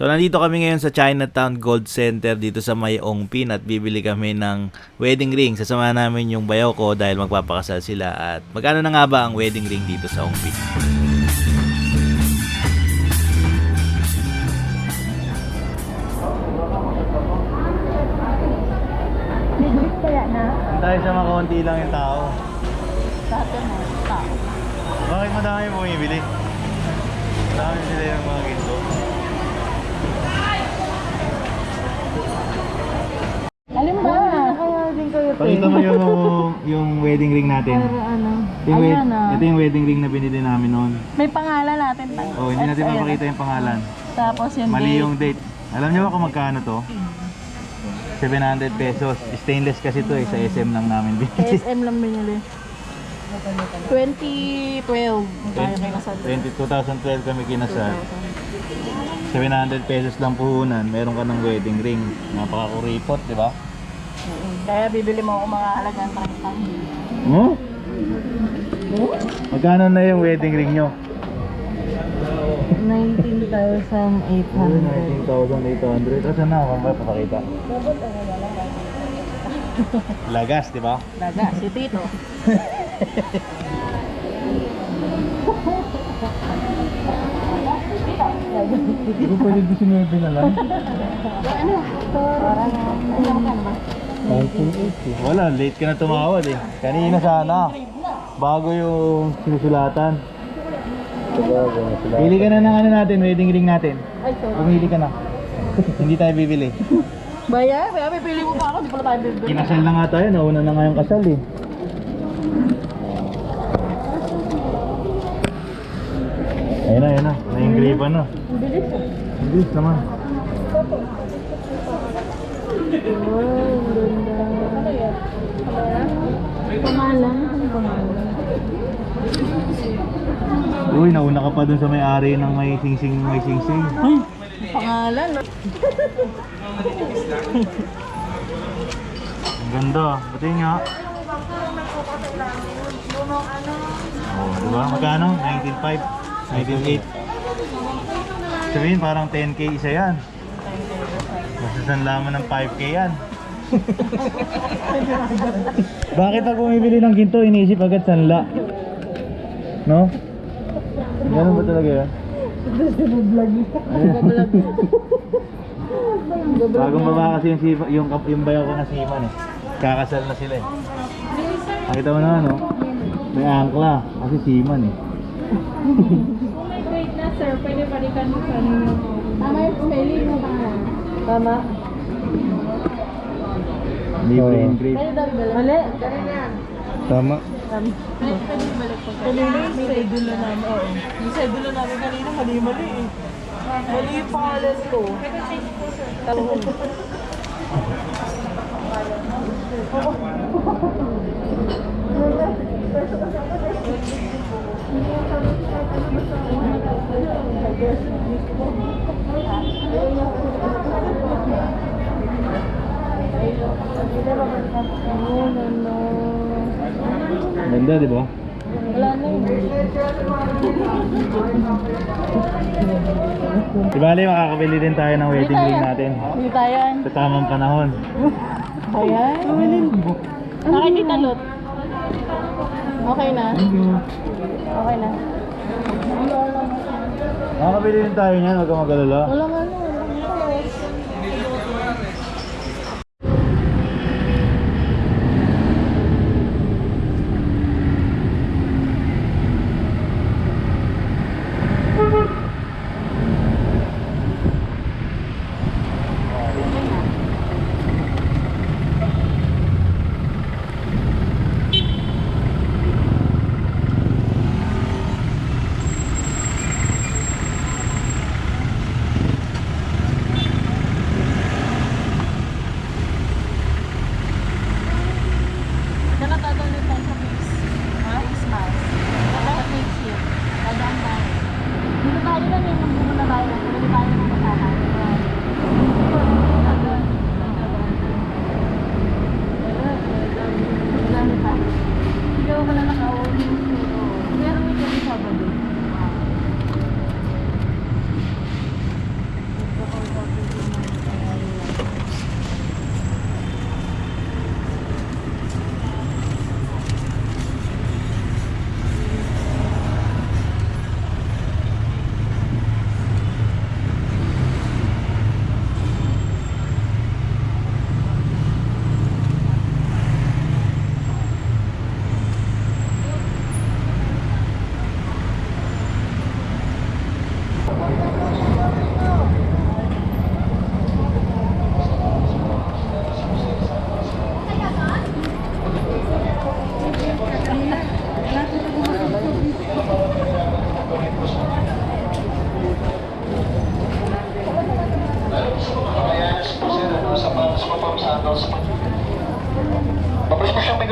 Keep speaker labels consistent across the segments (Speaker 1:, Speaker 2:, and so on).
Speaker 1: So nandito kami ngayon sa Chinatown Gold Center dito sa May Ongpin at bibili kami ng wedding ring. Sasama namin yung bayaw ko dahil magpapakasal sila at magkano na nga ba ang wedding ring dito sa Ongpin? Dahil sa makaunti lang yung tao.
Speaker 2: Dati mo, tao.
Speaker 1: Bakit madami bumibili? Madami sila yung mga ginto.
Speaker 2: Alin ba? Kaya din kayo
Speaker 1: Pakita mo yung, yung wedding ring natin.
Speaker 2: ano?
Speaker 1: Yung, wed-
Speaker 2: Ayan ah.
Speaker 1: ito yung wedding ring na binili namin noon.
Speaker 2: May pangalan natin pa.
Speaker 1: Oh, hindi natin
Speaker 2: At-
Speaker 1: mapakita yung pangalan.
Speaker 2: Tapos yung
Speaker 1: Mali
Speaker 2: date.
Speaker 1: yung date. Alam niyo ba kung magkano to? 700 pesos. Stainless kasi to eh. Sa SM lang namin binili.
Speaker 2: SM lang binili. 2012. Tayo kay Nasad.
Speaker 1: 20, 2012 kami kinasal. 700 pesos lang puhunan. Meron ka ng wedding ring. Napakakuripot, di ba?
Speaker 2: Kaya bibili mo ako mga halagang 30.
Speaker 1: Oh? Magkano na yung wedding ring nyo?
Speaker 2: 19,800.
Speaker 1: 19,800. Asa na? Kung ba papakita? Lagas, di ba?
Speaker 2: Daga, si Tito.
Speaker 1: Hindi ko pwede gusto nyo binalan.
Speaker 2: Ano? Parang, ano ka ba?
Speaker 1: 1980. Wala, late ka na tumawad eh. Kanina sana. Bago yung sinusulatan. Pili ka na ng ano natin, wedding ring natin. Pumili ka na. Hindi tayo bibili.
Speaker 2: Baya, baya, pipili mo pa ako, di pala tayo bibili.
Speaker 1: Kinasal na nga tayo, nauna na nga yung kasal eh. Ayun na, ayun na. Na-engrave na.
Speaker 2: Ang bilis ah.
Speaker 1: Bilis naman.
Speaker 2: Wow, ang ganda. Ano pangalan?
Speaker 1: Uy, nauna ka pa dun sa may-ari ng may sing-sing, may sing-sing.
Speaker 2: Ay, pangalan.
Speaker 1: Ang ganda. Pati nga. Oh, diba? Magkano? 19.5? 19.8? Sabihin, parang 10k isa yan. Masasanlaman ng 5k yan. Bakit pag bumibili ng ginto, iniisip agad sanla? No? Ganun ba talaga yan? Bagong baba kasi yung, sipa, yung, yung bayaw ko na siman eh. Kakasal na sila eh. Nakita mo na ano? May angkla. Kasi siman eh.
Speaker 2: Sir, pwede balikan mo sa ano Tama yung spelling mo pangalan. Tama.
Speaker 1: Libre
Speaker 2: daw ibalik. Mali.
Speaker 1: Tama.
Speaker 2: Pwede po. Kanina yung sedulo namin. Oo. Yung sedulo namin kanina mali-mali eh. Mali yung pangalan ko. Pwede change po sir. Tawag.
Speaker 1: Ganda, di ba?
Speaker 2: Wala na.
Speaker 1: Di bali, makakabili din tayo ng wedding ring natin.
Speaker 2: Hindi tayo.
Speaker 1: Sa tamang panahon.
Speaker 2: Ayan. Akin ni Talot. Okay na. Okay na.
Speaker 1: Makakabili din tayo niyan, huwag kang mag-alala.
Speaker 2: Wala nga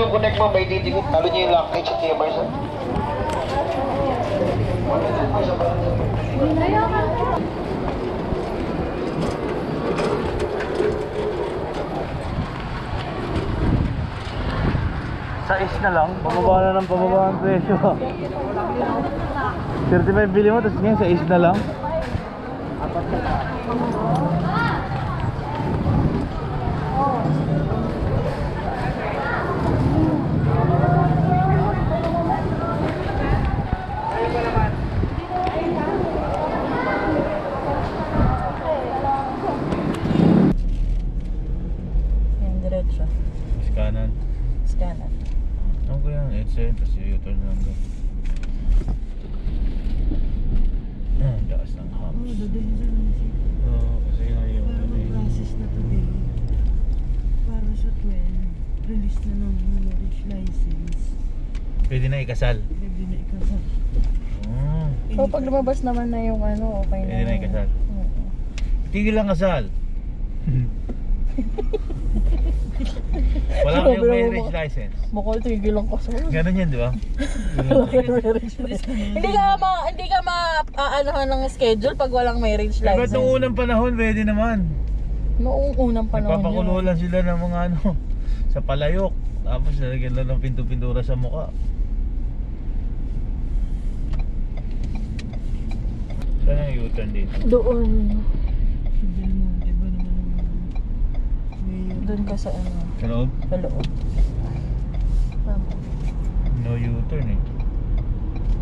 Speaker 3: May kukonek mo, may didikit. Talo niya yung lock sa TMR sa.
Speaker 1: Sa is na lang, pababa na ng pababa ang presyo. 35 bili mo, tapos ngayon sa is na lang
Speaker 2: diretso.
Speaker 1: Is kanan.
Speaker 2: Scanner.
Speaker 1: Ano ko yan? EDSA, tapos i-U-turn lang doon. Hmm, lakas ng humps. Oo, kasi nga yung ano eh.
Speaker 4: process na today para sa 12 release na ng marriage license
Speaker 1: Pwede na ikasal.
Speaker 4: pwede na ikasal
Speaker 1: Oh,
Speaker 2: So, pag lumabas naman na yung ano, okay na.
Speaker 1: Pwede na ikasal.
Speaker 2: Oo.
Speaker 1: tigil lang kasal. Wala
Speaker 2: Grabe
Speaker 1: kayong
Speaker 2: naman
Speaker 1: marriage
Speaker 2: mga-
Speaker 1: license.
Speaker 2: Makal, tigil lang kasi.
Speaker 1: Ganun yan, di ba?
Speaker 2: hindi ka ma hindi ka ma aanohan ng schedule pag walang marriage
Speaker 1: Diba
Speaker 2: license.
Speaker 1: nung unang panahon, pwede naman.
Speaker 2: Noong unang panahon
Speaker 1: Nagpapakulo
Speaker 2: yun.
Speaker 1: lang sila ng mga ano, sa palayok. Tapos lalagyan lang ng pinto-pintura sa mukha. Saan yung U-turn dito?
Speaker 2: Doon. Doon ka sa ano,
Speaker 1: Sa loob?
Speaker 2: sa loob. Tama.
Speaker 1: No U-turn eh.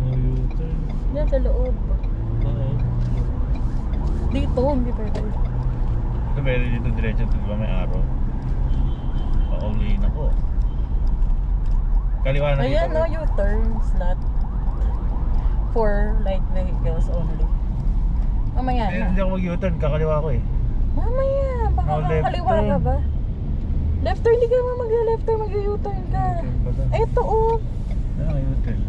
Speaker 1: No U-turn.
Speaker 2: Yan sa loob.
Speaker 1: Oo.
Speaker 2: Dito, hindi pwede.
Speaker 1: Ito meron dito diretso ito ba may araw? Pauliin ako. Kaliwa na
Speaker 2: Ayan,
Speaker 1: dito.
Speaker 2: no, U-turn slot. For light vehicles only. Mamaya
Speaker 1: Eh,
Speaker 2: na.
Speaker 1: hindi ako mag-U-turn, kakaliwa ko eh.
Speaker 2: Mamaya, baka
Speaker 1: No, left
Speaker 2: makakaliwa ka
Speaker 1: turn.
Speaker 2: ba? Left turn, hindi ka naman mag-left turn, mag-U-turn ka.
Speaker 1: U-turn pala.
Speaker 2: Eto, oh.
Speaker 1: Ah, U-turn.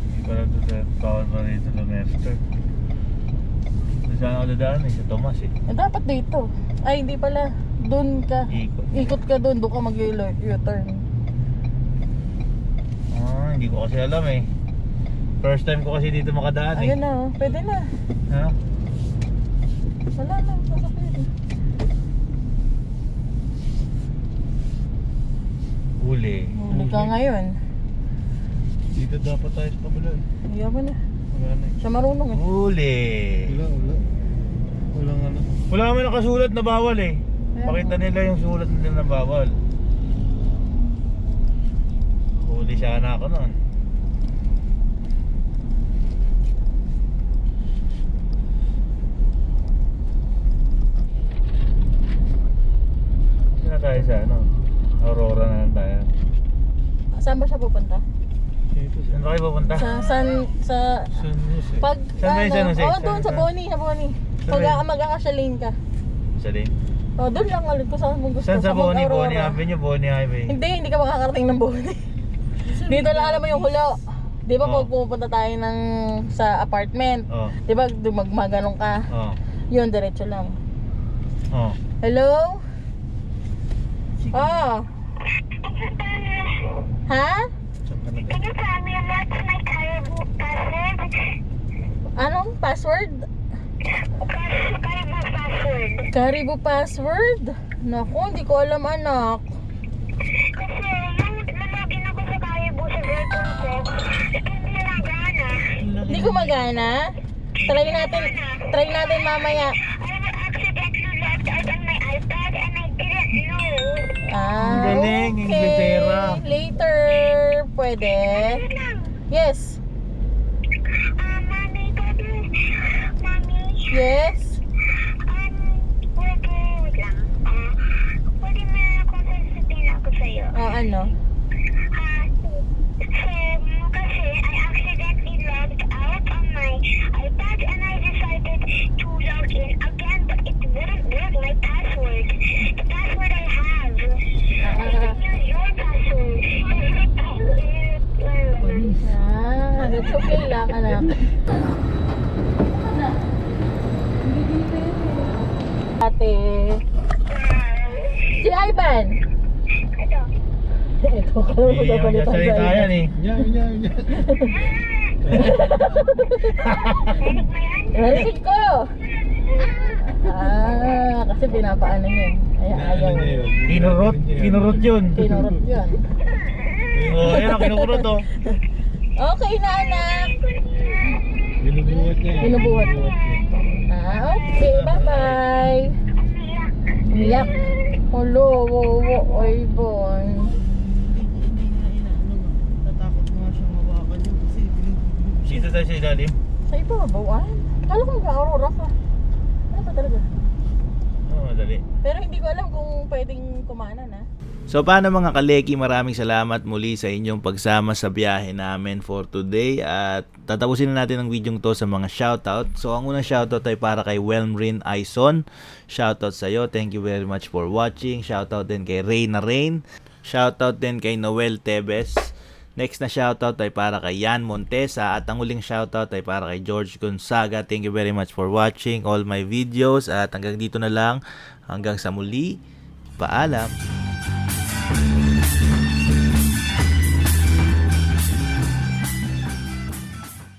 Speaker 1: Hindi pala ito sa bawal pa rito ng left-turn. Doon saan ako dadaan eh, sa Tomas eh.
Speaker 2: Eh, dapat dito. Ay, hindi pala. Doon ka.
Speaker 1: Ikot.
Speaker 2: Ikot ka doon, doon ka mag-U-turn.
Speaker 1: Ah, hindi ko kasi alam eh. First time ko kasi dito makadaan eh.
Speaker 2: Ayun na, oh. Pwede na.
Speaker 1: Ha?
Speaker 2: Wala na, sasakyan.
Speaker 1: Huli.
Speaker 2: Huli ka ngayon.
Speaker 1: Dito dapat tayo sa kabila eh.
Speaker 2: Hiya mo na.
Speaker 1: Wala na eh.
Speaker 2: Siya marunong eh.
Speaker 1: Huli.
Speaker 3: Wala, wala. Walang ano.
Speaker 1: Wala kami nakasulat na bawal eh.
Speaker 2: Ayan,
Speaker 1: Pakita nila yung sulat nila na bawal. Huli sana ako noon. Saan tayo sa ano? Aurora na lang tayo.
Speaker 2: Saan ba siya pupunta?
Speaker 1: Saan ba kayo pupunta?
Speaker 2: Sa, san, sa,
Speaker 3: San Jose.
Speaker 2: pag,
Speaker 1: Saan ba yung San Jose?
Speaker 2: oh, doon sa
Speaker 1: Saan-
Speaker 2: Bonnie, sa Bonnie.
Speaker 1: Saan
Speaker 2: Pag
Speaker 1: ba yun?
Speaker 2: mag-akasya lane ka.
Speaker 1: Sa din?
Speaker 2: Oh, doon lang alam ko saan mo gusto.
Speaker 1: Saan sa Bonnie?
Speaker 2: Mag-Aurora.
Speaker 1: Bonnie Avenue, Bonnie Highway.
Speaker 2: Hindi, hindi ka makakarating ng Bonnie. Dito lang alam mo yung hulo. Di ba
Speaker 1: Oh.
Speaker 2: pag pupunta tayo ng sa apartment,
Speaker 1: Oh,
Speaker 2: di ba dumagmaganong ka?
Speaker 1: oh,
Speaker 2: Yun, diretso lang.
Speaker 1: oh.
Speaker 2: Hello? Oh. Ha?
Speaker 5: Can you tell me what's my Caribou password?
Speaker 2: Anong password?
Speaker 5: Caribou password.
Speaker 2: Caribou password? Naku, hindi ko alam anak.
Speaker 5: Kasi yung nalagin ako sa Caribou sa cellphone ko, hindi na gana.
Speaker 2: Hindi ko magana. Try natin, try natin mamaya.
Speaker 5: I accidentally logged out on my iPad and I didn't know.
Speaker 2: Ah,
Speaker 1: Ang galing, Inglesera.
Speaker 2: Later, pwede. Yes. Yes.
Speaker 5: um, pwede, wait lang. Ah, pwede na akong sasabihin ako sa'yo.
Speaker 2: Ah, ano?
Speaker 5: Ah, so, kasi I accidentally logged out on my iPad and I decided to log in again, but it wouldn't work my password. The password I have. I can use your password.
Speaker 2: That's okay lang, anak. Ate, Si Ivan!
Speaker 5: Ito.
Speaker 2: Ito, kaya mo papalitan sa Ivan.
Speaker 1: eh.
Speaker 3: Yan, yan, yan.
Speaker 5: Narinig yan?
Speaker 2: Ko! Ah, kasi pinapaano niya. Ayan, ayaw.
Speaker 1: Kinurot, kinurot yun.
Speaker 2: Kinurot yun.
Speaker 1: Oh, ayun, kinurot oh.
Speaker 2: Okay na anak.
Speaker 3: Binubuhat niya.
Speaker 2: Binubuhat. Ah, okay. Bye-bye. Umiyak. Hello, wo, wo, oy, boy.
Speaker 1: Dito tayo sa ilalim.
Speaker 2: Sa iba, bawaan. Kala ko mag-aurora ka. Ano ba talaga?
Speaker 1: Oo, oh, madali.
Speaker 2: Pero hindi ko alam kung pwedeng kumanan, ha?
Speaker 1: So paano mga kaleki, maraming salamat muli sa inyong pagsama sa biyahe namin for today at tatapusin na natin ang video to sa mga shoutout. So ang unang shoutout ay para kay Welmrin Aison. Shoutout sa iyo. Thank you very much for watching. Shoutout din kay Reyna Rain. Shoutout din kay Noel Tebes. Next na shoutout ay para kay Yan Montesa at ang uling shoutout ay para kay George Gonzaga. Thank you very much for watching all my videos at hanggang dito na lang. Hanggang sa muli. Paalam.